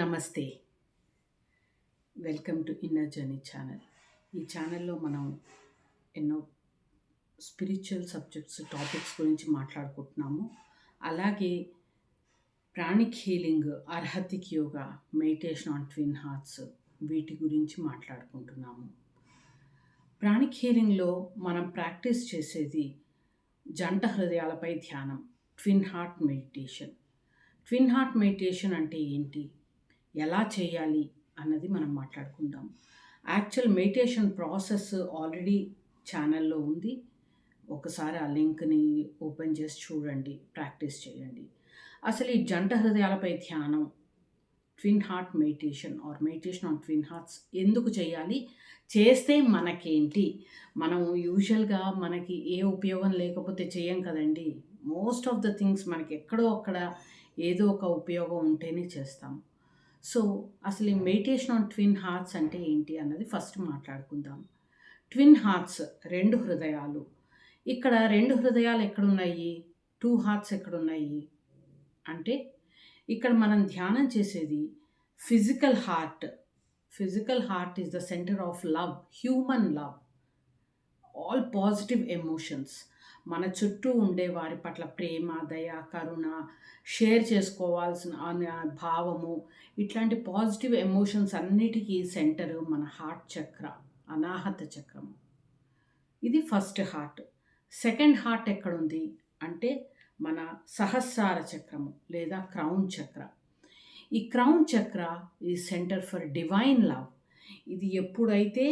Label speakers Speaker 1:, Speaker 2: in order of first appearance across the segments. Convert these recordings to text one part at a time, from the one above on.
Speaker 1: నమస్తే. Welcome to inner journey channel. ఈ ఛానల్లో మనం ఎన్నో స్పిరిచువల్ సబ్జెక్ట్స్ టాపిక్స్ గురించి మాట్లాడుకుంటున్నాము. అలాగే pranic healing arhatic yoga meditation on twin hearts వీటి గురించి మాట్లాడుకుంటున్నాము. ప్రాణిక్ హీలింగ్లో మనం ప్రాక్టీస్ చేసేది జంట హృదయాలపై ధ్యానం twin heart meditation. Twin heart meditation అంటే ఏంటి? ఎలా చేయాలి అన్నది మనం మాట్లాడుకుందాం. యాక్చువల్ మెడిటేషన్ ప్రాసెస్ ఆల్రెడీ ఛానల్లో ఉంది. ఒకసారి ఆ లింక్ని ఓపెన్ చేసి చూడండి ప్రాక్టీస్ చేయండి. అసలు ఈ జంట హృదయాలపై ధ్యానం twin heart meditation or meditation on twin hearts ఎందుకు చేయాలి? చేస్తే మనకేంటి? మనం యూజువల్గా మనకి ఏ ఉపయోగం లేకపోతే చేయం కదండి. మోస్ట్ ఆఫ్ ద థింగ్స్ మనకి ఎక్కడో అక్కడ ఏదో ఒక ఉపయోగం ఉంటేనే చేస్తాం. సో అసలు ఈ మెడిటేషన్ ఆన్ ట్విన్ హార్ట్స్ అంటే ఏంటి అన్నది ఫస్ట్ మాట్లాడుకుందాం. ట్విన్ హార్ట్స్ రెండు హృదయాలు. ఇక్కడ రెండు హృదయాలు ఎక్కడున్నాయి? టూ హార్ట్స్ ఎక్కడున్నాయి? అంటే ఇక్కడ మనం ధ్యానం చేసేది physical heart. Physical heart is the centre of love human love. All positive emotions. మన చుట్టూ ఉండే వారి పట్ల ప్రేమ దయ కరుణ షేర్ చేసుకోవాల్సిన అనే భావము ఇట్లాంటి పాజిటివ్ ఎమోషన్స్ అన్నిటికీ సెంటర్ మన హార్ట్ చక్ర అనాహత చక్రం ఇది ఫస్ట్ హార్ట్ సెకండ్ హార్ట్ ఎక్కడుంది? అంటే మన సహస్రార చక్రము లేదా క్రౌన్ చక్ర. ఈ క్రౌన్ చక్ర ఈ సెంటర్ ఫర్ డివైన్ లవ్ ఇది ఎప్పుడైతే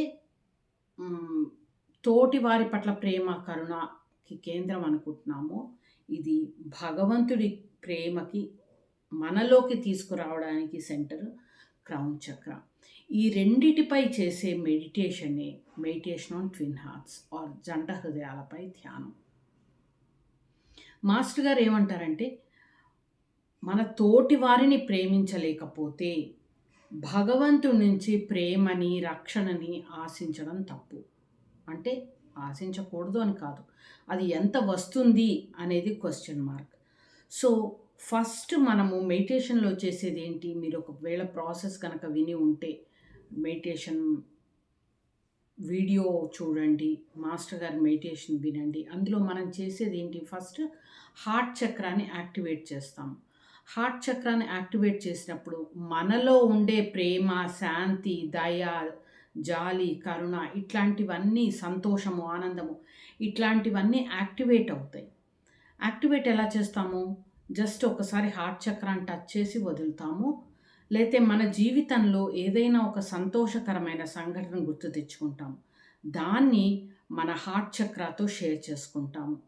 Speaker 1: తోటి వారి పట్ల ప్రేమ కరుణ కేంద్రం అనుకుంటున్నామో ఇది భగవంతుడి ప్రేమకి మనలోకి తీసుకురావడానికి సెంటర్ క్రౌన్ చక్ర. ఈ రెండిటిపై చేసే మెడిటేషనే meditation on twin hearts or జంట హృదయాలపై ధ్యానం. మాస్టర్ గారు ఏమంటారంటే మన తోటి వారిని ప్రేమించలేకపోతే భగవంతుడి నుంచి ప్రేమని రక్షణని ఆశించడం తప్పు. అంటే ఆశించకూడదు అని కాదు. అది ఎంత వస్తుంది అనేది క్వశ్చన్ మార్క్ సో ఫస్ట్ మనము మెడిటేషన్లో చేసేది ఏంటి? మీరు ఒకవేళ ప్రాసెస్ కనుక విని ఉంటే మెడిటేషన్ వీడియో చూడండి మాస్టర్ గారి మెడిటేషన్ వినండి. అందులో మనం చేసేది ఏంటి? ఫస్ట్ హార్ట్ చక్రాన్ని యాక్టివేట్ చేస్తాం. హార్ట్ చక్రాన్ని యాక్టివేట్ చేసినప్పుడు మనలో ఉండే ప్రేమ శాంతి దయ జాలి కరుణ ఇట్లాంటివన్నీ సంతోషము ఆనందము ఇట్లాంటివన్నీ యాక్టివేట్ అవుతాయి. యాక్టివేట్ ఎలా చేస్తాము? జస్ట్ ఒకసారి హార్ట్ చక్రాన్ని టచ్ చేసి వదులుతాము. లేతే మన జీవితంలో ఏదైనా ఒక సంతోషకరమైన సంఘటన గుర్తు తెచ్చుకుంటాం దాన్ని మన హార్ట్ చక్రాతో షేర్ చేసుకుంటాము.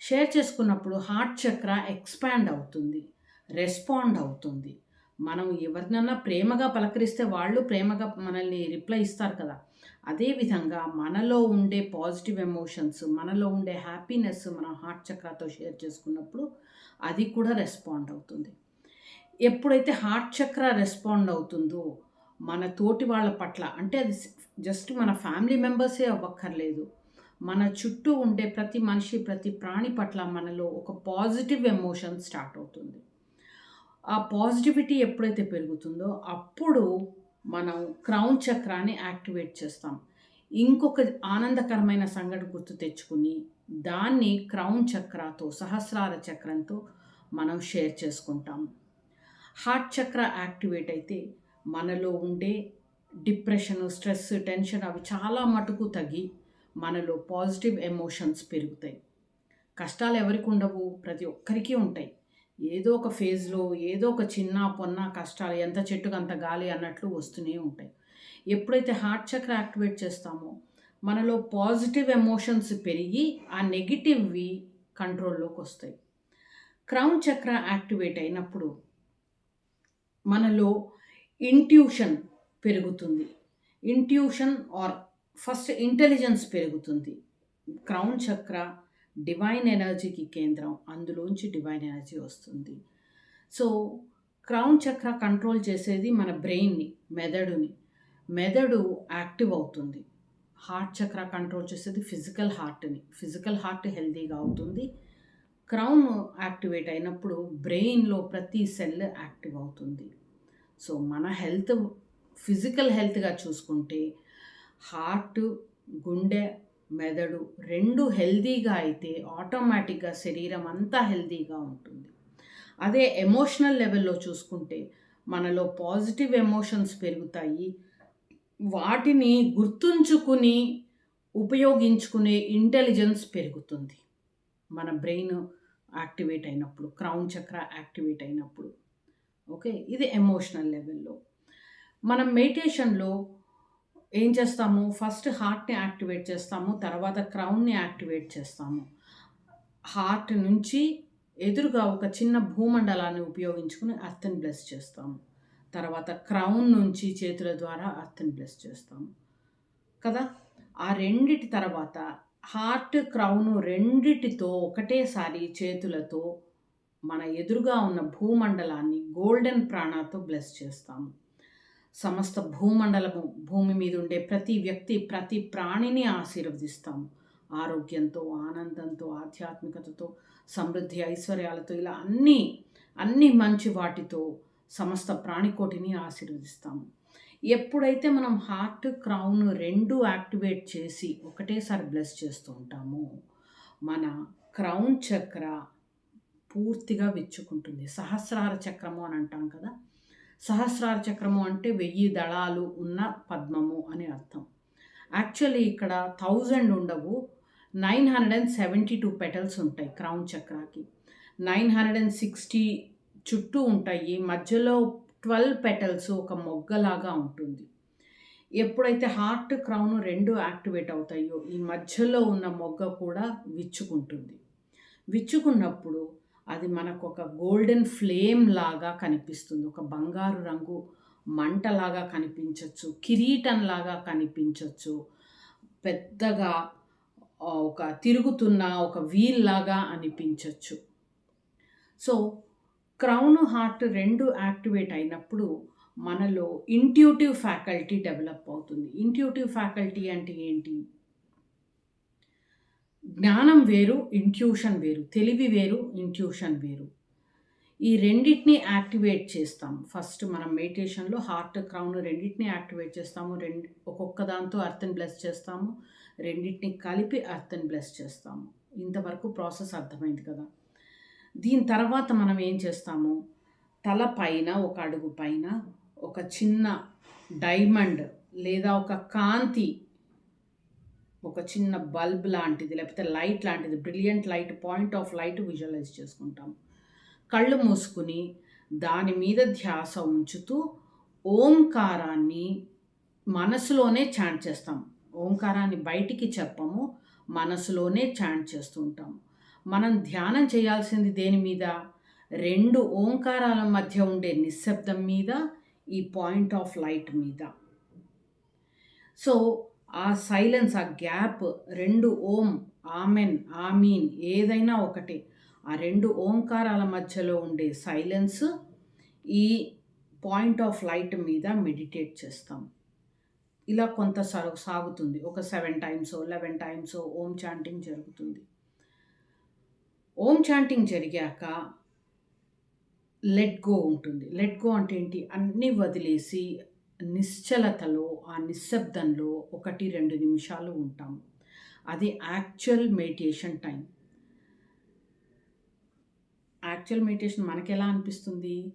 Speaker 1: షేర్ చేసుకున్నప్పుడు హార్ట్ చక్ర ఎక్స్పాండ్ అవుతుంది రెస్పాండ్ అవుతుంది. మనం ఎవరినన్నా ప్రేమగా పలకరిస్తే వాళ్ళు ప్రేమగా మనల్ని రిప్లై ఇస్తారు కదా. అదేవిధంగా మనలో ఉండే పాజిటివ్ ఎమోషన్స్ మనలో ఉండే హ్యాపీనెస్ మనం హార్ట్ చక్రాతో షేర్ చేసుకున్నప్పుడు అది కూడా రెస్పాండ్ అవుతుంది. ఎప్పుడైతే హార్ట్ చక్ర రెస్పాండ్ అవుతుందో మన తోటి వాళ్ళ పట్ల అంటే అది జస్ట్ మన ఫ్యామిలీ మెంబర్సే అవ్వక్కర్లేదు. మన చుట్టూ ఉండే ప్రతి మనిషి ప్రతి ప్రాణి పట్ల మనలో ఒక పాజిటివ్ ఎమోషన్ స్టార్ట్ అవుతుంది. ఆ పాజిటివిటీ ఎప్పుడైతే పెరుగుతుందో అప్పుడు మనం క్రౌన్ చక్రాన్ని యాక్టివేట్ చేస్తాం. ఇంకొక ఆనందకరమైన సంఘటన గుర్తు తెచ్చుకుని దాన్ని క్రౌన్ చక్రతో సహస్రార చక్రంతో మనం షేర్ చేసుకుంటాం. హార్ట్ చక్ర యాక్టివేట్ అయితే మనలో ఉండే డిప్రెషన్ స్ట్రెస్ టెన్షన్ అవి చాలా మటుకు తగ్గి మనలో పాజిటివ్ ఎమోషన్స్ పెరుగుతాయి. కష్టాలు ఎవరికి ఉండవు ప్రతి ఒక్కరికి ఉంటాయి. ఏదో ఒక ఫేజ్లో ఏదో ఒక చిన్న పొన్న కష్టాలు ఎంత చెట్టుకు అంత గాలి అన్నట్లు వస్తూనే ఉంటాయి. ఎప్పుడైతే హార్ట్ చక్ర యాక్టివేట్ చేస్తామో మనలో పాజిటివ్ ఎమోషన్స్ పెరిగి ఆ నెగిటివ్వి కంట్రోల్లోకి వస్తాయి. క్రౌన్ చక్ర యాక్టివేట్ అయినప్పుడు మనలో ఇంట్యూషన్ పెరుగుతుంది. ఇంట్యూషన్ ఆర్ ఫస్ట్ ఇంటెలిజెన్స్ పెరుగుతుంది. క్రౌన్ చక్ర డివైన్ ఎనర్జీకి కేంద్రం. అందులోంచి డివైన్ ఎనర్జీ వస్తుంది. సో క్రౌన్ చక్ర కంట్రోల్ చేసేది మన బ్రెయిన్ని మెదడుని. మెదడు యాక్టివ్ అవుతుంది. హార్ట్ చక్ర కంట్రోల్ చేసేది ఫిజికల్ హార్ట్ని ఫిజికల్ హార్ట్ హెల్తీగా అవుతుంది. క్రౌన్ యాక్టివేట్ అయినప్పుడు బ్రెయిన్లో ప్రతి సెల్ యాక్టివ్ అవుతుంది. సో మన హెల్త్ ఫిజికల్ హెల్త్గా చూసుకుంటే హార్ట్ గుండె మెదడు రెండు హెల్తీగా అయితే ఆటోమేటిక్గా శరీరం అంతా హెల్తీగా ఉంటుంది. అదే ఎమోషనల్ లెవెల్లో చూసుకుంటే మనలో పాజిటివ్ ఎమోషన్స్ పెరుగుతాయి. వాటిని గుర్తుంచుకుని ఉపయోగించుకునే ఇంటెలిజెన్స్ పెరుగుతుంది. మన బ్రెయిన్ యాక్టివేట్ అయినప్పుడు క్రౌన్ చక్ర యాక్టివేట్ అయినప్పుడు. ఓకే? ఇది ఎమోషనల్ లెవెల్లో. మనం మెడిటేషన్లో ఏం చేస్తాము? ఫస్ట్ హార్ట్ని యాక్టివేట్ చేస్తాము తర్వాత క్రౌన్ని యాక్టివేట్ చేస్తాము. హార్ట్ నుంచి ఎదురుగా ఒక చిన్న భూమండలాన్ని ఉపయోగించుకుని అర్థని బ్లెస్ చేస్తాము. తర్వాత క్రౌన్ నుంచి చేతుల ద్వారా అర్త్ని బ్లెస్ చేస్తాము. కదా? ఆ రెండిటి తర్వాత హార్ట్ క్రౌను రెండిటితో ఒకటేసారి చేతులతో మన ఎదురుగా ఉన్న భూమండలాన్ని గోల్డెన్ ప్రాణాతో బ్లెస్ చేస్తాము. సమస్త భూమండలము భూమి మీద ఉండే ప్రతి వ్యక్తి ప్రతి ప్రాణిని ఆశీర్వదిస్తాము. ఆరోగ్యంతో ఆనందంతో ఆధ్యాత్మికతతో సమృద్ధి ఐశ్వర్యాలతో ఇలా అన్నీ అన్ని మంచి వాటితో సమస్త ప్రాణికోటిని ఆశీర్వదిస్తాము. ఎప్పుడైతే మనం హార్ట్ క్రౌన్ రెండు యాక్టివేట్ చేసి ఒకటేసారి బ్లెస్ చేస్తూ ఉంటామో మన క్రౌన్ చక్ర పూర్తిగా విచ్చుకుంటుంది. సహస్రార చక్రము అని అంటాం కదా సహస్రార చక్రము అంటే వెయ్యి దళాలు ఉన్న పద్మము అని అర్థం. యాక్చువల్లీ ఇక్కడ థౌజండ్ ఉండవు. Nine hundred and seventy two petals ఉంటాయి క్రౌన్ చక్రాకి. నైన్ హండ్రెడ్ అండ్ సిక్స్టీ చుట్టూ ఉంటాయి. మధ్యలో ట్వెల్వ్ పెటల్స్ ఒక మొగ్గలాగా ఉంటుంది. ఎప్పుడైతే హార్ట్ క్రౌన్ రెండు యాక్టివేట్ అవుతాయో ఈ మధ్యలో ఉన్న మొగ్గ కూడా విచ్చుకుంటుంది. విచ్చుకున్నప్పుడు అది మనకు ఒక గోల్డెన్ ఫ్లేమ్ లాగా కనిపిస్తుంది. ఒక బంగారు రంగు మంటలాగా కనిపించవచ్చు కిరీటంలాగా కనిపించవచ్చు పెద్దగా ఒక తిరుగుతున్న ఒక వీల్ లాగా అనిపించవచ్చు సో క్రౌన్ హార్ట్ రెండు యాక్టివేట్ అయినప్పుడు మనలో ఇంట్యూటివ్ ఫ్యాకల్టీ డెవలప్ అవుతుంది. ఇంట్యూటివ్ ఫ్యాకల్టీ అంటే ఏంటి? జ్ఞానం వేరు ఇంట్యూషన్ వేరు తెలివి వేరు ఇంట్యూషన్ వేరు. ఈ రెండింటిని యాక్టివేట్ చేస్తాం. ఫస్ట్ మనం మెడిటేషన్లో హార్ట్ క్రౌన్ రెండింటిని యాక్టివేట్ చేస్తాము. రెండు ఒక్కొక్క దాంతో అర్థం బ్లెస్ చేస్తాము. రెండింటిని కలిపి అర్థం బ్లెస్ చేస్తాము. ఇంతవరకు ప్రాసెస్ అర్థమైంది కదా. దీని తర్వాత మనం ఏం చేస్తాము? తల పైన ఒక అడుగు పైన ఒక చిన్న డైమండ్ లేదా ఒక కాంతి ఒక చిన్న బల్బ్ లాంటిది లేకపోతే లైట్ లాంటిది brilliant light point of light visualise చేసుకుంటాం. కళ్ళు మూసుకుని దాని మీద ధ్యాస ఉంచుతూ ఓంకారాన్ని మనసులోనే చాంట్ చేస్తాం. ఓంకారాన్ని బయటికి చెప్పము మనసులోనే చాంట్ చేస్తూ ఉంటాం. మనం ధ్యానం చేయాల్సింది దేని మీద? రెండు ఓంకారాల మధ్య ఉండే నిశ్శబ్దం మీద ఈ పాయింట్ ఆఫ్ లైట్ మీద. సో ఆ సైలెన్స్ ఆ గ్యాప్ రెండు ఓం ఆమెన్ ఆమీన్ ఏదైనా ఒకటే. ఆ రెండు ఓంకారాల మధ్యలో ఉండే సైలెన్స్ ఈ పాయింట్ ఆఫ్ లైట్ మీద మెడిటేట్ చేస్తాం. ఇలా కొంత సాగుతుంది. ఒక seven times eleven times Om chanting జరుగుతుంది. ఓం చాంటింగ్ జరిగాక లెట్ గో ఉంటుంది. లెట్ గో అంటే ఏంటి? అన్నీ వదిలేసి నిశ్చలతలో ఆ నిశ్శబ్దంలో ఒకటి రెండు నిమిషాలు ఉంటాం అది actual meditation time actual meditation మనకి ఎలా అనిపిస్తుంది?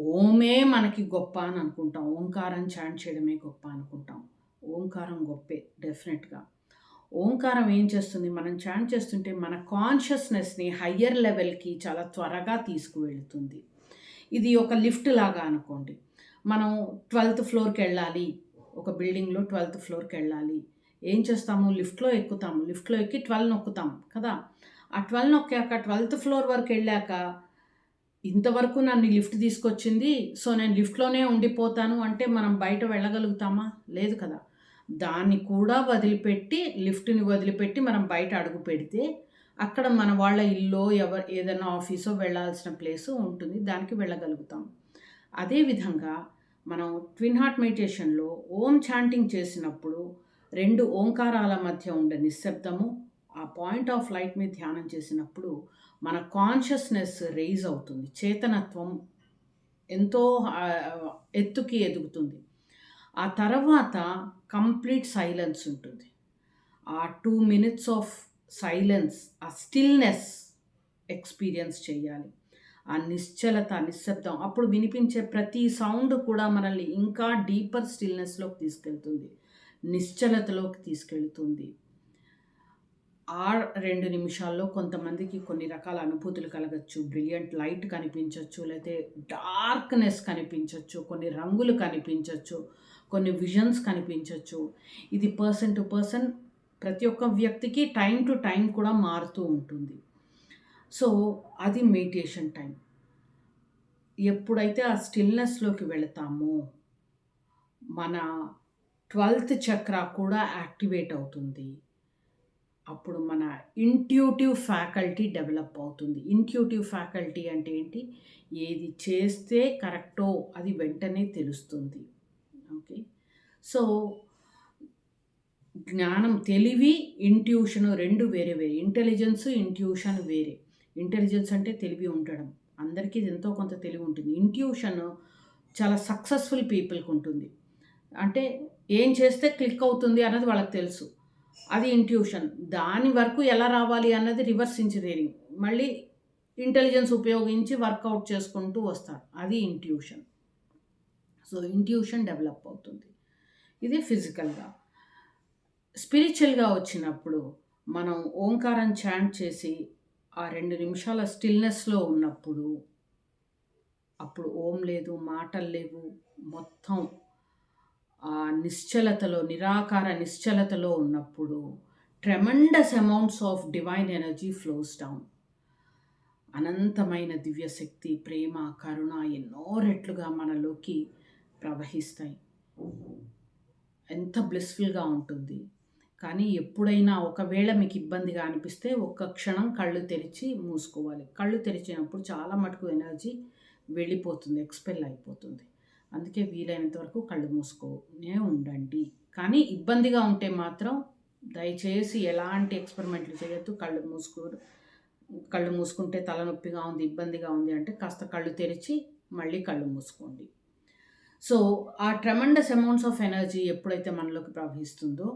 Speaker 1: ఓమే మనకి గొప్ప అని అనుకుంటాం. ఓంకారం చాంట్ చేయడమే గొప్ప అనుకుంటాం. ఓంకారం గొప్పే డెఫినెట్గా ఓంకారం ఏం చేస్తుంది? మనం చాంట్ చేస్తుంటే మన కాన్షియస్నెస్ని హయ్యర్ లెవెల్కి చాలా త్వరగా తీసుకువెళుతుంది. ఇది ఒక లిఫ్ట్ లాగా అనుకోండి. మనం ట్వెల్త్ ఫ్లోర్కి వెళ్ళాలి ఒక బిల్డింగ్లో ట్వెల్త్ ఫ్లోర్కి వెళ్ళాలి ఏం చేస్తాము? లిఫ్ట్లో ఎక్కుతాము. లిఫ్ట్లో ఎక్కి ట్వెల్వ్ నొక్కుతాం కదా? ఆ ట్వెల్వ్ నొక్కాక ట్వెల్త్ ఫ్లోర్ వరకు వెళ్ళాక ఇంతవరకు నన్ను లిఫ్ట్ తీసుకొచ్చింది. సో నేను లిఫ్ట్లోనే ఉండిపోతాను అంటే మనం బయట వెళ్ళగలుగుతామా? లేదు కదా. దాన్ని కూడా వదిలిపెట్టి లిఫ్ట్ని వదిలిపెట్టి మనం బయట అడుగు పెడితే అక్కడ మన వాళ్ళ ఇల్లు ఎవరు ఏదైనా ఆఫీసో వెళ్ళాల్సిన ప్లేస్ ఉంటుంది. దానికి వెళ్ళగలుగుతాం. అదేవిధంగా మనం ట్విన్ హార్ట్ మెడిటేషన్లో ఓం ఛాంటింగ్ చేసినప్పుడు రెండు ఓంకారాల మధ్య ఉండే నిశ్శబ్దము ఆ పాయింట్ ఆఫ్ లైట్ మీద ధ్యానం చేసినప్పుడు మన కాన్షియస్నెస్ రైజ్ అవుతుంది చేతనత్వం ఎంతో ఎత్తుకి ఎదుగుతుంది. ఆ తర్వాత కంప్లీట్ సైలెన్స్ ఉంటుంది. ఆ టూ మినిట్స్ ఆఫ్ సైలెన్స్, ఆ స్టిల్‌నెస్ ఎక్స్‌పీరియన్స్ చేయాలి. ఆ నిశ్చలత, నిశ్శబ్దం అప్పుడు వినిపించే ప్రతి సౌండ్ కూడా మనల్ని ఇంకా డీపర్ స్టిల్‌నెస్‌లోకి తీసుకెళ్తుంది. నిశ్చలతలోకి తీసుకెళ్తుంది. ఆ రెండు నిమిషాల్లో కొంతమందికి కొన్ని రకాల అనుభూతులు కలగచ్చు బ్రిలియంట్ లైట్ కనిపించవచ్చు లేకపోతే డార్క్‌నెస్ కనిపించవచ్చు కొన్ని రంగులు కనిపించవచ్చు కొన్ని విజన్స్ కనిపించవచ్చు ఇది పర్సన్ టు పర్సన్ ప్రతి ఒక్క వ్యక్తికి టైం టు టైం కూడా మారుతూ ఉంటుంది. సో, అది మెడిటేషన్ టైం ఎప్పుడైతే ఆ స్టిల్‌నెస్‌లోకి వెళతామో, మన 12థ్ చక్ర కూడా యాక్టివేట్ అవుతుంది. అప్పుడు మన ఇంట్యూటివ్ ఫ్యాకల్టీ డెవలప్ అవుతుంది. ఇంట్యూటివ్ ఫ్యాకల్టీ అంటే ఏంటి? ఏది చేస్తే కరెక్టో అది వెంటనే తెలుస్తుంది. ఓకే. సో, జ్ఞానం, తెలివి, ఇంట్యూషన్ రెండు వేరే వేరే. ఇంటెలిజెన్స్, ఇంట్యూషన్ వేరే. ఇంటెలిజెన్స్ అంటే తెలివి ఉండడం. అందరికీ ఎంతో కొంత తెలివి ఉంటుంది. ఇంట్యూషన్ చాలా సక్సెస్‌ఫుల్ పీపుల్‌కి ఉంటుంది. అంటే ఏం చేస్తే క్లిక్ అవుతుంది అన్నది వాళ్ళకి తెలుసు. అది ఇంట్యూషన్. దాని వరకు ఎలా రావాలి అన్నది రివర్స్ ఇంజనీరింగ్ మళ్ళీ ఇంటెలిజెన్స్ ఉపయోగించి వర్కౌట్ చేసుకుంటూ వస్తారు. అది ఇంట్యూషన్. సో, ఇంట్యూషన్ డెవలప్ అవుతుంది. ఇది ఫిజికల్‌గా. స్పిరిచువల్‌గా వచ్చినప్పుడు మనం ఓంకారం చాంట్ చేసి ఆ రెండు నిమిషాల స్టిల్‌నెస్‌లో ఉన్నప్పుడు అప్పుడు ఓం లేదు, మాటలు లేవు. మొత్తం ఆ నిశ్చలతలో, నిరాకార నిశ్చలతలో ఉన్నప్పుడు tremendous amounts of divine energy flows down. అనంతమైన దివ్యశక్తి, ప్రేమ, కరుణ ఎన్నో రెట్లుగా మనలోకి ప్రవహిస్తాయి. ఎంత బ్లిస్‌ఫుల్‌గా ఉంటుంది. కానీ ఎప్పుడైనా ఒకవేళ మీకు ఇబ్బందిగా అనిపిస్తే ఒక్క క్షణం కళ్ళు తెరిచి మూసుకోవాలి. కళ్ళు తెరిచినప్పుడు చాలా మటుకు ఎనర్జీ వెళ్ళిపోతుంది. ఎక్స్‌పెల్ అయిపోతుంది. అందుకే వీలైనంత వరకు కళ్ళు మూసుకోనే ఉండండి. కానీ ఇబ్బందిగా ఉంటే మాత్రం దయచేసి ఎలాంటి ఎక్స్‌పెరిమెంట్‌లు చేయొద్దు. కళ్ళు మూసుకో కళ్ళు మూసుకుంటే తలనొప్పిగా ఉంది, ఇబ్బందిగా ఉంది అంటే కాస్త కళ్ళు తెరిచి మళ్ళీ కళ్ళు మూసుకోండి. సో, ఆ ట్రమండస్ అమౌంట్స్ ఆఫ్ ఎనర్జీ ఎప్పుడైతే మనలోకి ప్రవహిస్తుందో,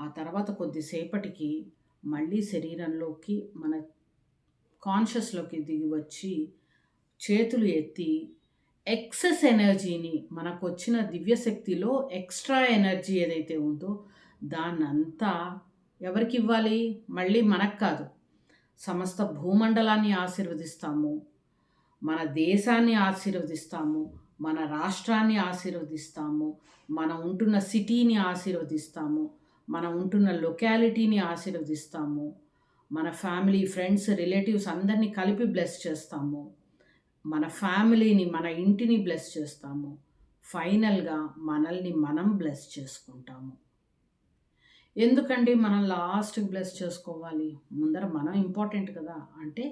Speaker 1: ఆ తర్వాత కొద్దిసేపటికి మళ్ళీ శరీరంలోకి మన కాన్షియస్‌లోకి దిగి వచ్చి చేతులు ఎత్తి ఎక్సెస్ ఎనర్జీని మనకొచ్చిన దివ్యశక్తిలో ఎక్స్‌ట్రా ఎనర్జీ ఏదైతే ఉందో దాన్నంతా ఎవరికి ఇవ్వాలి మళ్ళీ మనకు కాదు. సమస్త భూమండలాన్ని ఆశీర్వదిస్తాము. మన దేశాన్ని ఆశీర్వదిస్తాము. మన రాష్ట్రాన్ని ఆశీర్వదిస్తాము. మనం ఉంటున్న సిటీని ఆశీర్వదిస్తాము. మనం ఉంటున్న లొకాలిటీని ఆశీర్వదిస్తాము. మన ఫ్యామిలీ, ఫ్రెండ్స్, రిలేటివ్స్ అందరిని కలిపి బ్లెస్ చేస్తాము. మన ఫ్యామిలీని, మన ఇంటిని బ్లెస్ చేస్తాము. ఫైనల్‌గా మనల్ని మనం బ్లెస్ చేసుకుంటాము. ఎందుకండి మనం లాస్ట్ బ్లెస్ చేసుకోవాలి? ముందర మనం ఇంపార్టెంట్ కదా! అంటే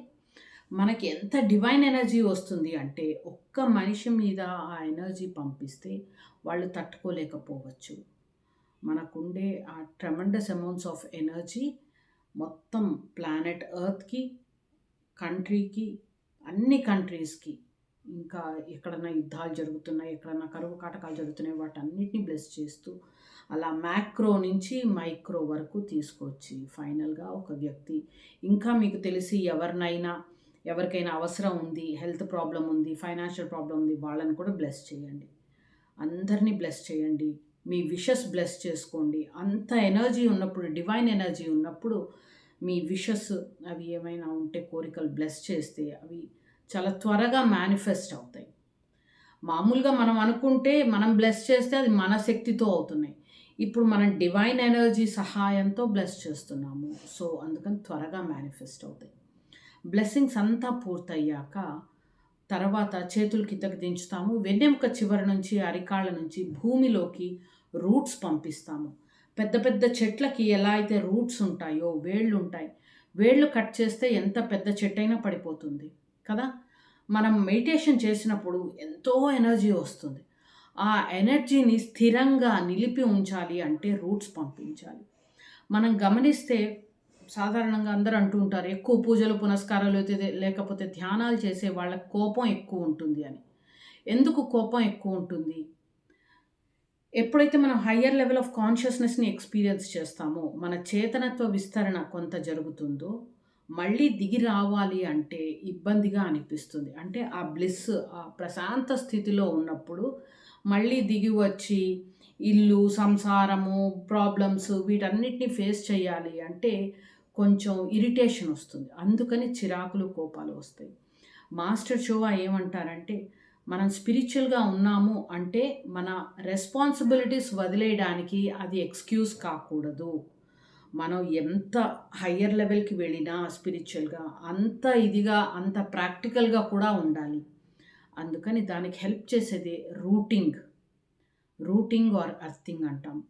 Speaker 1: మనకి ఎంత డివైన్ ఎనర్జీ వస్తుంది అంటే ఒక్క మనిషి మీద ఆ ఎనర్జీ పంపిస్తే వాళ్ళు తట్టుకోలేకపోవచ్చు. మనకుండే ఆ ట్రమండస్ అమౌంట్స్ ఆఫ్ ఎనర్జీ మొత్తం ప్లానెట్ ఎర్త్‌కి, కంట్రీకి, అన్ని కంట్రీస్‌కి ఇంకా ఎక్కడన్నా యుద్ధాలు జరుగుతున్నాయి, ఎక్కడన్నా కరువు కాటకాలు జరుగుతున్నాయి వాటన్నిటిని బ్లెస్ చేస్తూ అలా మ్యాక్రో నుంచి మైక్రో వరకు తీసుకొచ్చి ఫైనల్‌గా ఒక వ్యక్తి ఇంకా మీకు తెలిసి ఎవరినైనా ఎవరికైనా అవసరం ఉంది, హెల్త్ ప్రాబ్లం ఉంది, ఫైనాన్షియల్ ప్రాబ్లం ఉంది వాళ్ళని కూడా బ్లెస్ చేయండి. అందరిని బ్లెస్ చేయండి. మీ విషెస్ బ్లెస్ చేసుకోండి. అంత ఎనర్జీ ఉన్నప్పుడు డివైన్ ఎనర్జీ ఉన్నప్పుడు మీ విషెస్ అవి ఏమైనా ఉంటే కోరికలు బ్లెస్ చేస్తే అవి చాలా త్వరగా మేనిఫెస్ట్ అవుతాయి. మామూలుగా మనం అనుకుంటే మనం బ్లెస్ చేస్తే అది మన శక్తితో అవుతున్నాయి. ఇప్పుడు మనం డివైన్ ఎనర్జీ సహాయంతో బ్లెస్ చేస్తున్నాము. సో, అందుకని త్వరగా మేనిఫెస్ట్ అవుతాయి. బ్లెస్సింగ్స్ అంతా పూర్తయ్యాక తర్వాత చేతులు కిందకి దించుతాము. వెన్నెముక చివరి నుంచి, అరికాళ్ళ నుంచి భూమిలోకి రూట్స్ పంపిస్తాము. పెద్ద పెద్ద చెట్లకి ఎలా అయితే రూట్స్ ఉంటాయో, వేళ్ళు ఉంటాయి వేళ్ళు కట్ చేస్తే ఎంత పెద్ద చెట్టైనా పడిపోతుంది కదా! మనం మెడిటేషన్ చేసినప్పుడు ఎంతో ఎనర్జీ వస్తుంది. ఆ ఎనర్జీని స్థిరంగా నిలిపి ఉంచాలి అంటే రూట్స్ పంపించాలి. మనం గమనిస్తే సాధారణంగా అందరూ అంటూ ఉంటారు ఎక్కువ పూజలు, పునస్కారాలు అయితే లేకపోతే ధ్యానాలు చేసే వాళ్ళకి కోపం ఎక్కువ ఉంటుంది అని. ఎందుకు కోపం ఎక్కువ ఉంటుంది ఎప్పుడైతే మనం హయ్యర్ లెవెల్ ఆఫ్ కాన్షియస్నెస్ని ఎక్స్పీరియన్స్ చేస్తామో మన చేతనత్వ విస్తరణ కొంత జరుగుతుందో మళ్ళీ దిగి రావాలి అంటే ఇబ్బందిగా అనిపిస్తుంది. అంటే ఆ బ్లిస్ ఆ ప్రశాంత స్థితిలో ఉన్నప్పుడు మళ్ళీ దిగి వచ్చి ఇల్లు సంసారము ప్రాబ్లమ్స్ వీటన్నిటిని ఫేస్ చేయాలి అంటే కొంచెం ఇరిటేషన్ వస్తుంది. అందుకని చిరాకులు కోపాలు వస్తాయి. మాస్టర్ షోవా ఏమంటారంటే మనం స్పిరిచువల్గా ఉన్నాము అంటే మన రెస్పాన్సిబిలిటీస్ వదిలేయడానికి అది ఎక్స్క్యూజ్ కాకూడదు. మనం ఎంత హయ్యర్ లెవెల్కి వెళ్ళినా స్పిరిచువల్గా అంత ఇదిగా అంత ప్రాక్టికల్గా కూడా ఉండాలి. అందుకని దానికి హెల్ప్ చేసేది రూటింగ్ రూటింగ్ ఆర్ అర్థింగ్ అంటాం.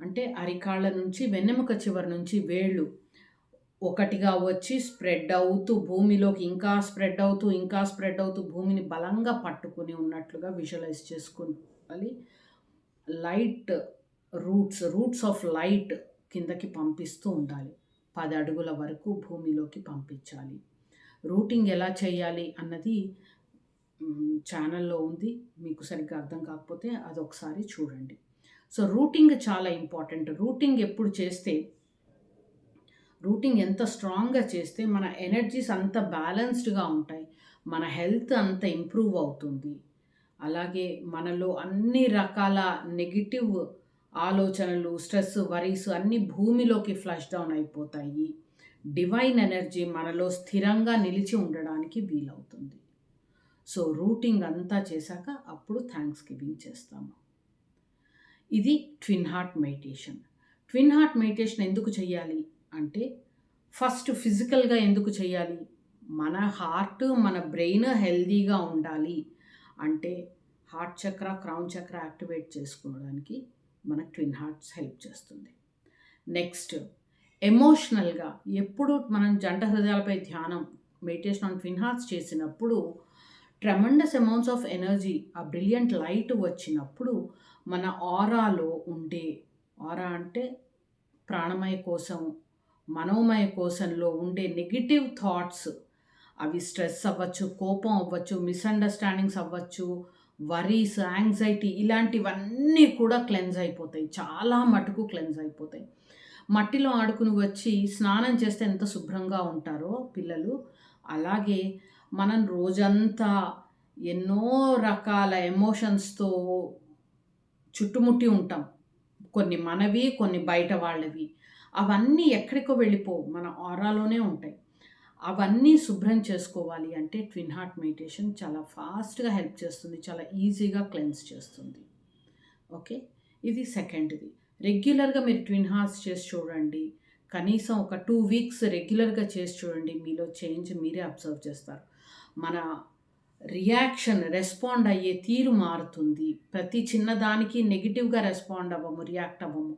Speaker 1: అంటే అరికాళ్ళ నుంచి వెన్నెముక చివరి నుంచి వేళ్ళు ఒకటిగా వచ్చి స్ప్రెడ్ అవుతూ భూమిలోకి ఇంకా స్ప్రెడ్ అవుతూ ఇంకా స్ప్రెడ్ అవుతూ భూమిని బలంగా పట్టుకుని ఉన్నట్లుగా విజువలైజ్ చేసుకోవాలి light roots roots of light కిందకి పంపిస్తూ ఉండాలి. పది అడుగుల వరకు భూమిలోకి పంపించాలి. రూటింగ్ ఎలా చేయాలి అన్నది ఛానల్లో ఉంది. మీకు సరిగ్గా అర్థం కాకపోతే అదొకసారి చూడండి. సో రూటింగ్ చాలా ఇంపార్టెంట్. రూటింగ్ ఎప్పుడు చేస్తే రూటింగ్ ఎంత స్ట్రాంగ్గా చేస్తే మన ఎనర్జీస్ అంత బ్యాలెన్స్డ్గా ఉంటాయి మన హెల్త్ అంత ఇంప్రూవ్ అవుతుంది. అలాగే మనలో అన్ని రకాల నెగిటివ్ ఆలోచనలు స్ట్రెస్ వరీస్ అన్నీ భూమిలోకి ఫ్లష్ డౌన్ అయిపోతాయి. డివైన్ ఎనర్జీ మనలో స్థిరంగా నిలిచి ఉండడానికి వీలవుతుంది. సో రూటింగ్ అంతా చేశాక అప్పుడు థ్యాంక్స్ గివింగ్ చేస్తాము. ఇది twin heart meditation. Twin heart meditation ఎందుకు చేయాలి అంటే ఫస్ట్ ఫిజికల్గా ఎందుకు చేయాలి? మన హార్ట్ మన బ్రెయిన్ హెల్దీగా ఉండాలి. అంటే heart chakra crown chakra activate చేసుకోవడానికి మన ట్విన్ హార్ట్స్ హెల్ప్ చేస్తుంది. నెక్స్ట్ ఎమోషనల్గా ఎప్పుడు మనం జంట హృదయాలపై ధ్యానం మెడిటేషన్ ఆన్ ట్విన్ హార్ట్స్ చేసినప్పుడు ట్రెమండస్ అమౌంట్స్ ఆఫ్ ఎనర్జీ ఆ బ్రిలియంట్ లైట్ వచ్చినప్పుడు మన ఆరాలో ఉండే ఆరా అంటే ప్రాణమయ కోసం మనోమయ కోశంలో ఉండే నెగిటివ్ థాట్స్ అవి స్ట్రెస్ అవ్వచ్చు కోపం అవ్వచ్చు మిస్అండర్స్టాండింగ్స్ అవ్వచ్చు వరీస్ యాంగ్జైటీ ఇలాంటివన్నీ కూడా క్లెన్స్ అయిపోతాయి. చాలా మటుకు క్లెన్స్ అయిపోతాయి. మట్టిలో ఆడుకుని వచ్చి స్నానం చేస్తే ఎంత శుభ్రంగా ఉంటారో పిల్లలు. అలాగే మనం రోజంతా ఎన్నో రకాల ఎమోషన్స్తో చుట్టుముట్టి ఉంటాం. కొన్ని మనవి కొన్ని బయట వాళ్ళవి. అవన్నీ ఎక్కడికో వెళ్ళిపోవు. మన ఆరాలోనే ఉంటాయి. అవన్నీ శుభ్రం చేసుకోవాలి అంటే ట్విన్ హార్ట్ మెడిటేషన్ చాలా ఫాస్ట్గా హెల్ప్ చేస్తుంది. చాలా ఈజీగా క్లెన్స్ చేస్తుంది. ఓకే? ఇది సెకండ్ది. రెగ్యులర్గా మీరు ట్విన్ హార్ట్స్ చేసి చూడండి. కనీసం ఒక టూ వీక్స్ రెగ్యులర్గా చేసి చూడండి. మీలో చేంజ్ మీరే అబ్జర్వ్ చేస్తారు. మన రియాక్షన్ రెస్పాండ్ అయ్యే తీరు మారుతుంది. ప్రతి చిన్నదానికి నెగిటివ్గా రెస్పాండ్ అవ్వము రియాక్ట్ అవ్వము.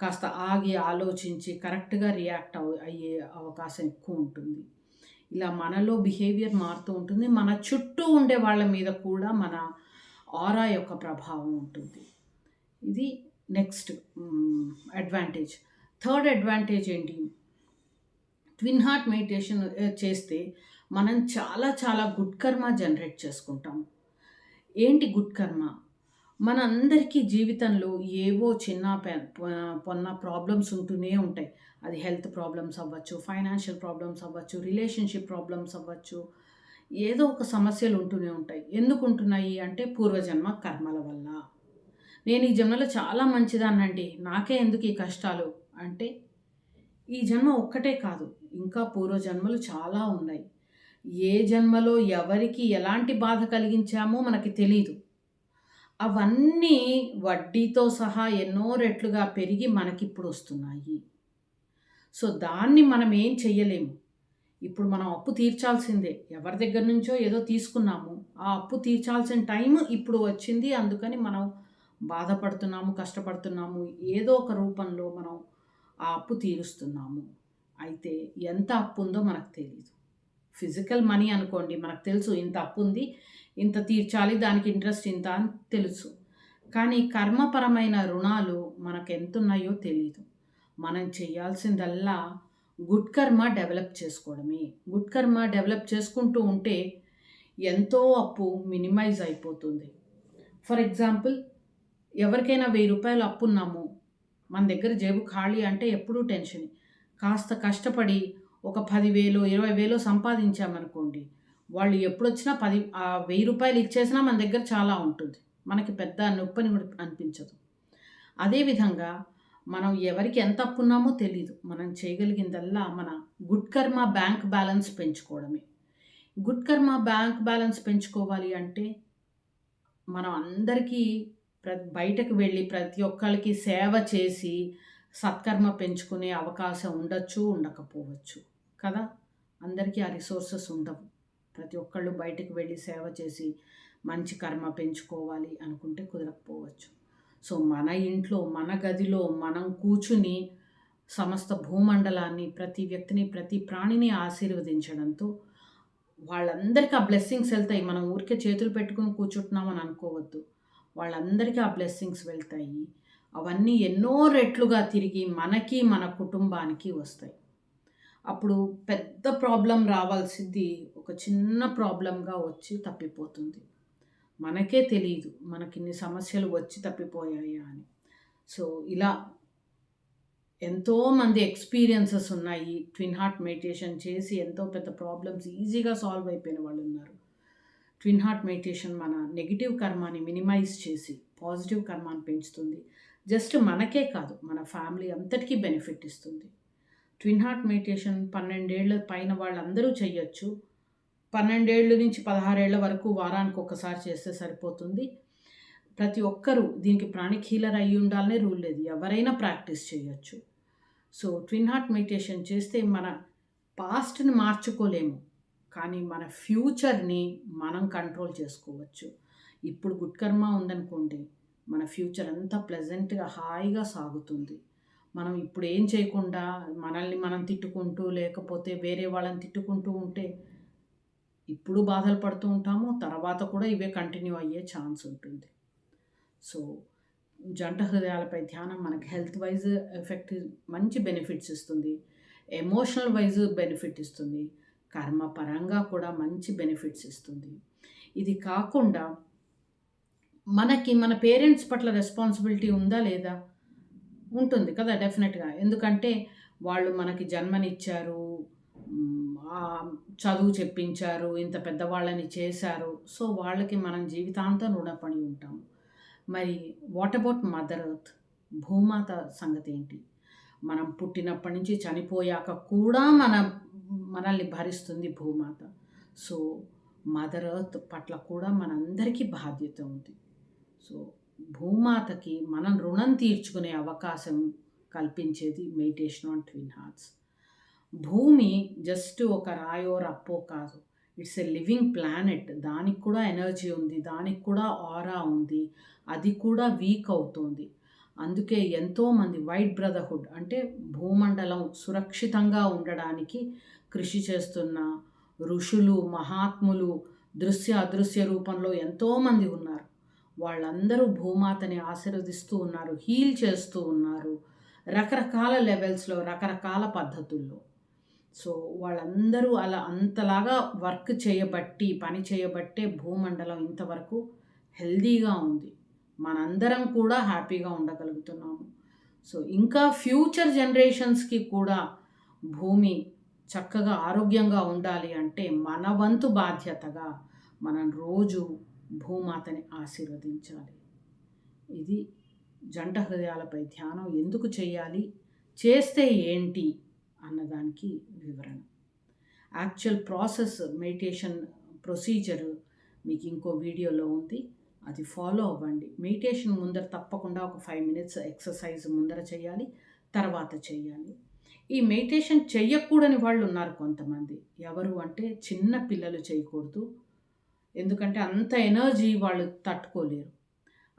Speaker 1: కాస్త ఆగి ఆలోచించి కరెక్ట్గా రియాక్ట్ అయ్యే అవకాశం ఎక్కువ ఉంటుంది. ఇలా మనలో బిహేవియర్ మారుతూ ఉంటుంది. మన చుట్టూ ఉండే వాళ్ళ మీద కూడా మన ఆరా యొక్క ప్రభావం ఉంటుంది. ఇది నెక్స్ట్ అడ్వాంటేజ్. థర్డ్ అడ్వాంటేజ్ ఏంటి? ట్విన్ హార్ట్ మెడిటేషన్ చేస్తే మనం చాలా చాలా గుడ్ కర్మ జనరేట్ చేసుకుంటాం. ఏంటి గుడ్ కర్మ? మనందరికీ జీవితంలో ఏవో చిన్న పొన్న ప్రాబ్లమ్స్ ఉంటూనే ఉంటాయి. అది హెల్త్ ప్రాబ్లమ్స్ అవ్వచ్చు ఫైనాన్షియల్ ప్రాబ్లమ్స్ అవ్వచ్చు రిలేషన్షిప్ ప్రాబ్లమ్స్ అవ్వచ్చు ఏదో ఒక సమస్యలు ఉంటూనే ఉంటాయి. ఎందుకు ఉంటున్నాయి అంటే పూర్వజన్మ కర్మల వల్ల. నేను ఈ జన్మలో చాలా మంచిదాన్నండి. నాకే ఎందుకు ఈ కష్టాలు? అంటే ఈ జన్మ ఒక్కటే కాదు ఇంకా పూర్వజన్మలు చాలా ఉన్నాయి. ఏ జన్మలో ఎవరికి ఎలాంటి బాధ కలిగించామో మనకి తెలియదు అవన్నీ వడ్డీతో సహా ఎన్నో రెట్లుగా పెరిగి మనకిప్పుడు వస్తున్నాయి సో దాన్ని మనం ఏం చెయ్యలేము. ఇప్పుడు మనం అప్పు తీర్చాల్సిందే. ఎవరి దగ్గర నుంచో ఏదో తీసుకున్నాము. ఆ అప్పు తీర్చాల్సిన టైం ఇప్పుడు వచ్చింది. అందుకని మనం బాధపడుతున్నాము కష్టపడుతున్నాము. ఏదో ఒక రూపంలో మనం ఆ అప్పు తీరుస్తున్నాము. అయితే ఎంత అప్పు ఉందో మనకు తెలియదు ఫిజికల్ మనీ అనుకోండి మనకు తెలుసు ఇంత అప్పు ఉంది ఇంత తీర్చాలి దానికి ఇంట్రెస్ట్ ఇంత అని తెలుసు. కానీ కర్మపరమైన రుణాలు మనకు ఎంత ఉన్నాయో తెలియదు మనం చేయాల్సిందల్లా గుడ్ కర్మ డెవలప్ చేసుకోవడమే. గుడ్ కర్మ డెవలప్ చేసుకుంటూ ఉంటే ఎంతో అప్పు మినిమైజ్ అయిపోతుంది. ఫర్ ఎగ్జాంపుల్ ఎవరికైనా వెయ్యి రూపాయలు అప్పు ఉన్నాము మన దగ్గర జేబు ఖాళీ అంటే ఎప్పుడూ టెన్షన్. కాస్త కష్టపడి ఒక పదివేలు ఇరవై వేలు సంపాదించామనుకోండి వాళ్ళు ఎప్పుడొచ్చినా పది వెయ్యి రూపాయలు ఇచ్చేసినా మన దగ్గర చాలా ఉంటుంది. మనకి పెద్ద నొప్పిని కూడా అనిపించదు. అదేవిధంగా మనం ఎవరికి ఎంత అప్పు ఉన్నామో తెలీదు. మనం చేయగలిగిందల్లా మన గుడ్ కర్మ బ్యాంక్ బ్యాలెన్స్ పెంచుకోవడమే. గుడ్ కర్మ బ్యాంక్ బ్యాలెన్స్ పెంచుకోవాలి అంటే మనం అందరికీ ప్ర బయటకు వెళ్ళి ప్రతి ఒక్కరికి సేవ చేసి సత్కర్మ పెంచుకునే అవకాశం ఉండొచ్చు ఉండకపోవచ్చు. కదా? అందరికీ ఆ రిసోర్సెస్ ఉండవు. ప్రతి ఒక్కళ్ళు బయటకు వెళ్ళి సేవ చేసి మంచి కర్మ పెంచుకోవాలి అనుకుంటే కుదరకపోవచ్చు. సో మన ఇంట్లో మన గదిలో మనం కూర్చుని సమస్త భూమండలాన్ని ప్రతి వ్యక్తిని ప్రతి ప్రాణిని ఆశీర్వదించడంతో వాళ్ళందరికీ ఆ బ్లెస్సింగ్స్ వెళ్తాయి. మనం ఊరికే చేతులు పెట్టుకుని కూర్చుంటున్నామని అనుకోవద్దు. వాళ్ళందరికీ ఆ బ్లెస్సింగ్స్ వెళ్తాయి. అవన్నీ ఎన్నో రెట్లుగా తిరిగి మనకి మన కుటుంబానికి వస్తాయి. అప్పుడు పెద్ద ప్రాబ్లం రావాల్సింది ఒక చిన్న ప్రాబ్లంగా వచ్చి తప్పిపోతుంది. మనకే తెలియదు మనకి ఇన్ని సమస్యలు వచ్చి తప్పిపోయాయా అని. సో ఇలా ఎంతోమంది ఎక్స్పీరియన్సెస్ ఉన్నాయి. ట్విన్ హార్ట్ మెడిటేషన్ చేసి ఎంతో పెద్ద ప్రాబ్లమ్స్ ఈజీగా సాల్వ్ అయిపోయిన వాళ్ళు ఉన్నారు. ట్విన్ హార్ట్ మెడిటేషన్ మన నెగిటివ్ కర్మాని మినిమైజ్ చేసి పాజిటివ్ కర్మాన్ని పెంచుతుంది. జస్ట్ మనకే కాదు మన ఫ్యామిలీ అంతటికీ బెనిఫిట్ ఇస్తుంది. ట్విన్ హార్ట్ మెడిటేషన్ పన్నెండేళ్ళ పైన వాళ్ళందరూ చేయొచ్చు పన్నెండేళ్ళ నుంచి పదహారేళ్ళ వరకు వారానికి ఒకసారి చేస్తే సరిపోతుంది. ప్రతి ఒక్కరూ దీనికి ప్రాణిక్ హీలర్ అయ్యి ఉండాలనే రూల్ లేదు. ఎవరైనా ప్రాక్టీస్ చేయొచ్చు. సో ట్విన్ హార్ట్ మెడిటేషన్ చేస్తే మన పాస్ట్ని మార్చుకోలేము. కానీ మన ఫ్యూచర్ని మనం కంట్రోల్ చేసుకోవచ్చు. ఇప్పుడు గుట్కర్మ ఉందనుకోండి మన ఫ్యూచర్ అంతా ప్లెజెంట్గా హాయిగా సాగుతుంది. మనం ఇప్పుడు ఏం చేయకుండా మనల్ని మనం తిట్టుకుంటూ లేకపోతే వేరే వాళ్ళని తిట్టుకుంటూ ఉంటే ఇప్పుడు బాధలు పడుతూ ఉంటాము తర్వాత కూడా ఇవే కంటిన్యూ అయ్యే ఛాన్స్ ఉంటుంది. సో జంట హృదయాలపై ధ్యానం మనకి హెల్త్ వైజ్ ఎఫెక్ట్ మంచి బెనిఫిట్స్ ఇస్తుంది. ఎమోషనల్ వైజ్ బెనిఫిట్ ఇస్తుంది. కర్మ పరంగా కూడా మంచి బెనిఫిట్స్ ఇస్తుంది. ఇది కాకుండా మనకి మన పేరెంట్స్ పట్ల రెస్పాన్సిబిలిటీ ఉందా లేదా? ఉంటుంది కదా డెఫినెట్గా ఎందుకంటే వాళ్ళు మనకి జన్మనిచ్చారు చదువు చెప్పించారు ఇంత పెద్దవాళ్ళని చేశారు. సో వాళ్ళకి మనం జీవితాంతం రుణపడి ఉంటాము. మరి వాట్ అబౌట్ మదర్ ఎర్త్ భూమాత సంగతి ఏంటి? మనం పుట్టినప్పటి నుంచి చనిపోయాక కూడా మన మనల్ని భరిస్తుంది భూమాత. సో మదర్ ఎర్త్ పట్ల కూడా మనందరికీ బాధ్యత ఉంది. సో భూమాతకి మనం రుణం తీర్చుకునే అవకాశం కల్పించేది మెడిటేషన్ ఆన్ ట్విన్ హార్ట్స్ భూమి జస్ట్ ఒక రాయో రప్పో కాదు. ఇట్స్ ఎ లివింగ్ ప్లానెట్ దానికి కూడా ఎనర్జీ ఉంది దానికి కూడా ఆరా ఉంది అది కూడా వీక్ అవుతుంది. అందుకే ఎంతోమంది వైట్ బ్రదర్హుడ్ అంటే భూమండలం సురక్షితంగా ఉండడానికి కృషి చేస్తున్న ఋషులు మహాత్ములు దృశ్య అదృశ్య రూపంలో ఎంతోమంది ఉన్నారు. వాళ్ళందరూ భూమాతని ఆశీర్వదిస్తూ ఉన్నారు హీల్ చేస్తూ ఉన్నారు రకరకాల లెవెల్స్లో రకరకాల పద్ధతుల్లో. సో వాళ్ళందరూ అలా అంతలాగా వర్క్ చేయబట్టి పని చేయబట్టే భూమండలం ఇంతవరకు హెల్దీగా ఉంది. మనందరం కూడా హ్యాపీగా ఉండగలుగుతున్నాము. సో ఇంకా ఫ్యూచర్ జనరేషన్స్కి కూడా భూమి చక్కగా ఆరోగ్యంగా ఉండాలి అంటే మన వంతు బాధ్యతగా మనం రోజు భూమాతని ఆశీర్వదించాలి. ఇది జంట హృదయాలపై ధ్యానం ఎందుకు చేయాలి? చేస్తే ఏంటి? అన్నదానికి వివరణ. యాక్చువల్ ప్రాసెస్ మెడిటేషన్ ప్రొసీజర్ మీకు ఇంకో వీడియోలో ఉంది. అది ఫాలో అవ్వండి. మెడిటేషన్ ముందర తప్పకుండా ఒక ఫైవ్ మినిట్స్ ఎక్సర్సైజ్ ముందర చేయాలి తర్వాత చేయాలి. ఈ మెడిటేషన్ చేయకూడని వాళ్ళు ఉన్నారు కొంతమంది. ఎవరు అంటే చిన్న పిల్లలు చేయకూడదు. ఎందుకంటే అంత ఎనర్జీ వాళ్ళు తట్టుకోలేరు.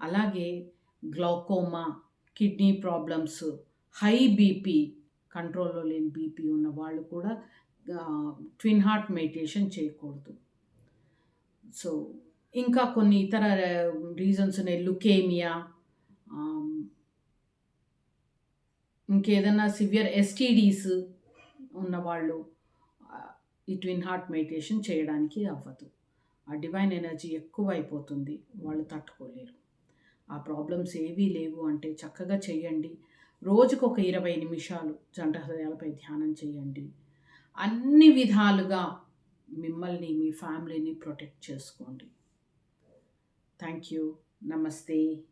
Speaker 1: అలాగే glaucoma kidney problems high BP కంట్రోల్లో లేని బీపీ ఉన్న వాళ్ళు కూడా ట్విన్ హార్ట్ మెడిటేషన్ చేయకూడదు. సో ఇంకా కొన్ని ఇతర రీజన్స్ ఉన్నాయి. లుకేమియా ఇంకేదన్నా సివియర్ ఎస్టీడీస్ ఉన్నవాళ్ళు ఈ ట్విన్ హార్ట్ మెడిటేషన్ చేయడానికి అవ్వదు. ఆ డివైన్ ఎనర్జీ ఎక్కువ అయిపోతుంది వాళ్ళు తట్టుకోలేరు. ఆ ప్రాబ్లమ్స్ ఏవీ లేవు అంటే చక్కగా చేయండి రోజుకు ఒక ఇరవై నిమిషాలు జంట హృదయాలపై ధ్యానం చేయండి. అన్ని విధాలుగా మిమ్మల్ని మీ ఫ్యామిలీని ప్రొటెక్ట్ చేసుకోండి. Thank you. నమస్తే.